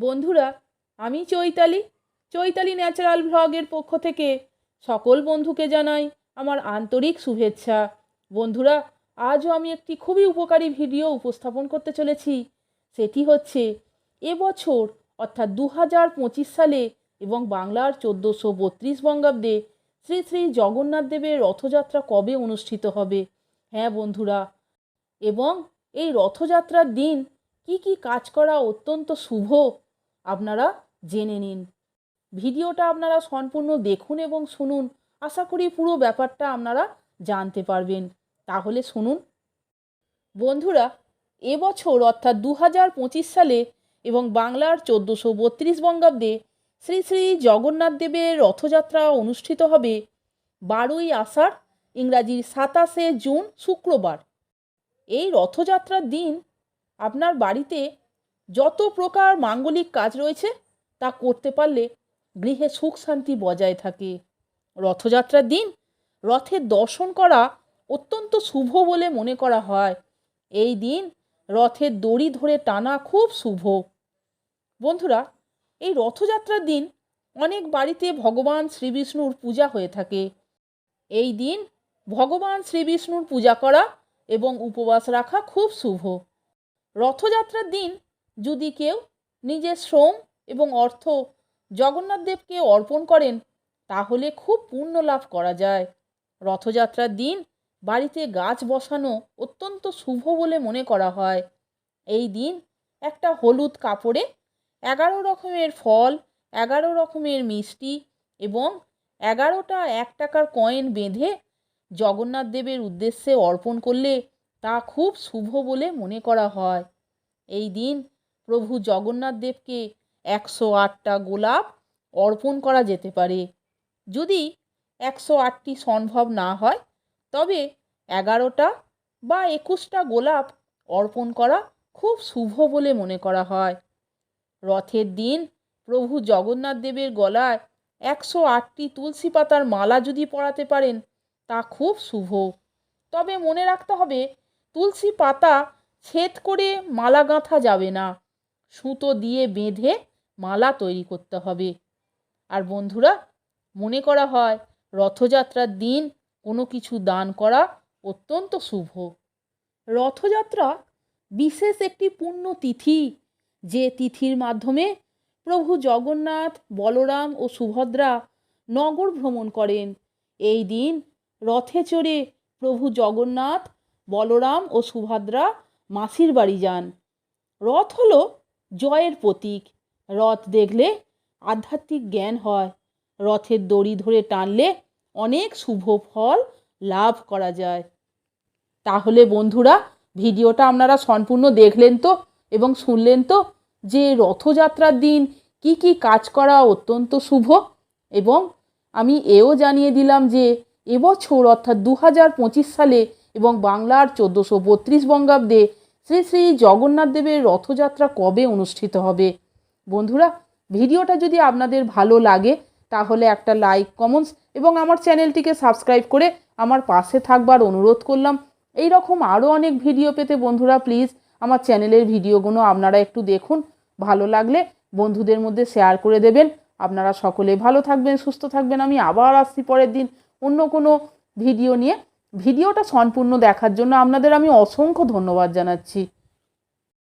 বন্ধুরা, আমি চৈতালি। চৈতালি ন্যাচারাল ভ্লগের পক্ষ থেকে সকল বন্ধুকে জানাই আমার আন্তরিক শুভেচ্ছা। বন্ধুরা, আজও আমি একটি খুবই উপকারী ভিডিও উপস্থাপন করতে চলেছি। সেটি হচ্ছে এবছর অর্থাৎ দু হাজার পঁচিশ সালে এবং বাংলার চোদ্দোশো বত্রিশ বঙ্গাব্দে শ্রী শ্রী জগন্নাথ দেবের রথযাত্রা কবে অনুষ্ঠিত হবে? হ্যাঁ বন্ধুরা, এবং এই রথযাত্রার দিন কি কি কাজ করা অত্যন্ত শুভ আপনারা জেনে নিন। ভিডিওটা আপনারা সম্পূর্ণ দেখুন এবং শুনুন। আশা করি পুরো ব্যাপারটা আপনারা জানতে পারবেন। তাহলে শুনুন। বন্ধুরা, এবছর অর্থাৎ দু হাজার পঁচিশ সালে এবং বাংলার চোদ্দোশো বত্রিশ বঙ্গাব্দে শ্রী শ্রী জগন্নাথ দেবের রথযাত্রা অনুষ্ঠিত হবে বারোই আষাঢ়, ইংরাজির সাতাশে জুন, শুক্রবার। এই রথযাত্রার দিন আপনার বাড়িতে যত প্রকার মাঙ্গলিক কাজ রয়েছে, তা করতে পারলে গৃহে সুখ শান্তি বজায় থাকে। রথযাত্রার দিন রথের দর্শন করা অত্যন্ত শুভ বলে মনে করা হয়। এই দিন রথের দড়ি ধরে টানা খুব শুভ। বন্ধুরা, এই রথযাত্রার দিন অনেক বাড়িতে ভগবান শ্রীবিষ্ণুর পূজা হয়ে থাকে। এই দিন ভগবান শ্রীবিষ্ণুর পূজা করা এবং উপবাস রাখা খুব শুভ। রথযাত্রার দিন যদি কেউ নিজের শ্রম এবং অর্থ জগন্নাথ দেবকে অর্পণ করেন, তাহলে খুব পুণ্য লাভ করা যায়। রথযাত্রার দিন বাড়িতে গাছ বসানো অত্যন্ত শুভ বলে মনে করা হয়। এই দিন একটা হলুদ কাপড়ে এগারো রকমের ফল, এগারো রকমের মিষ্টি এবং এগারোটা এক টাকার কয়েন বেঁধে জগন্নাথ দেবের উদ্দেশ্যে অর্পণ করলে তা খুব শুভ বলে মনে করা হয়। এই দিন প্রভু জগন্নাথ দেবকে একশো আটটা গোলাপ অর্পণ করা যেতে পারে। যদি একশো আটটি সম্ভব না হয়, তবে এগারোটা বা একুশটা গোলাপ অর্পণ করা খুব শুভ বলে মনে করা হয়। রথের দিন প্রভু জগন্নাথ দেবের গলায় একশো আটটি তুলসী পাতার মালা যদি পরাতে পারেন, তা খুব শুভ। তবে মনে রাখতে হবে, তুলসী পাতা ছেদ করে মালা গাঁথা যাবে না। সুতো দিয়ে বেঁধে মালা তৈরি করতে হবে। আর বন্ধুরা, মনে করা হয়, রথযাত্রার দিন কোনো কিছু দান করা অত্যন্ত শুভ। রথযাত্রা বিশেষ একটি পুণ্য তিথি যে তিথির মাধ্যমে প্রভু জগন্নাথ, বলরাম ও সুভদ্রা নগর ভ্রমণ করেন। এই দিন রথে চড়ে প্রভু জগন্নাথ, বলরাম ও সুভদ্রা মাসির বাড়ি যান। রথ হলো জয়ের প্রতীক। রথ দেখলে আধ্যাত্মিক জ্ঞান হয়। রথের দড়ি ধরে টানলে অনেক শুভ ফল লাভ করা যায়। তাহলে বন্ধুরা, ভিডিওটা আপনারা সম্পূর্ণ দেখলেন তো এবং শুনলেন তো যে রথযাত্রার দিন কি কি কাজ করা অত্যন্ত শুভ এবং আমি এও জানিয়ে দিলাম যে এবছর অর্থাৎ দু হাজার পঁচিশ সালে এবং বাংলার চোদ্দোশো বত্রিশ বঙ্গাব্দে শ্রী শ্রী জগন্নাথ দেবের রথযাত্রা কবে অনুষ্ঠিত হবে? বন্ধুরা, ভিডিওটা যদি আপনাদের ভালো লাগে, তাহলে একটা লাইক কমেন্টস এবং আমার চ্যানেলটিকে সাবস্ক্রাইব করে আমার পাশে থাকবার অনুরোধ করলাম। এই রকম আরও অনেক ভিডিও পেতে বন্ধুরা প্লিজ আমার চ্যানেলের ভিডিওগুলো আপনারা একটু দেখুন। ভালো লাগলে বন্ধুদের মধ্যে শেয়ার করে দেবেন। আপনারা সকলে ভালো থাকবেন, সুস্থ থাকবেন। আমি আবার আসছি পরের দিন অন্য কোনো ভিডিও নিয়ে। ভিডিওটা সম্পূর্ণ দেখার জন্য আপনাদের আমি অসংখ্য ধন্যবাদ জানাচ্ছি।